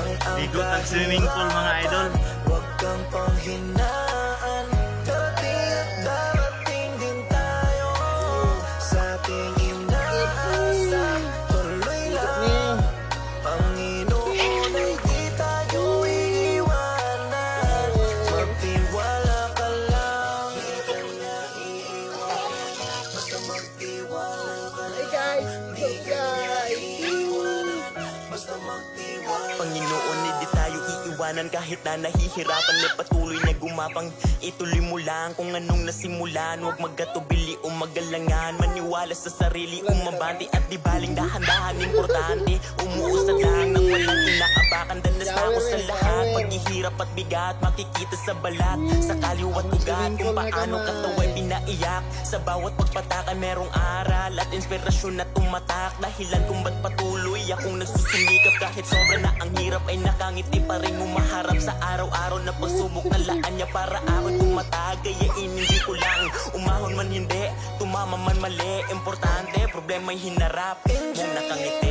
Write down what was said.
lang ang Ikot ang swimming pool mga idol. Huwag kang panghinaan. Darating at darating din tayo. Sa ating inaasa Tuloy lang. Panginoon ay di tayo iiwanan. Magtiwala ka lang. Di ka niya iiwanan Basta magtiwala ka lang. Di ka iiwanan kahit na nahihirapan May patuloy na gumapang. Ituloy mo lang kung anong nasimulan. Huwag magkatubili o magalangan. Maniwala sa sarili, umabante. At di baling dahan-dahan, importante. Umuusad lang lahat Paghihirap at bigat, makikita sa balat. Sa kaliwat ugat, kung paano kataway pinaiyak. Sa bawat pagpatakan merong aral At inspirasyon na tumatak. Dahilan kung ba't patuloy akong nagsusumikap Kahit sobra na ang hirap ay nakangiti pa rin. Umaharap sa araw-araw na pagsubok na laan niya Para ako'y tumatag. Kaya hindi ko lang Umahon man hindi, tumama man mali. Importante, problema'y hinarap. Mong nakangiti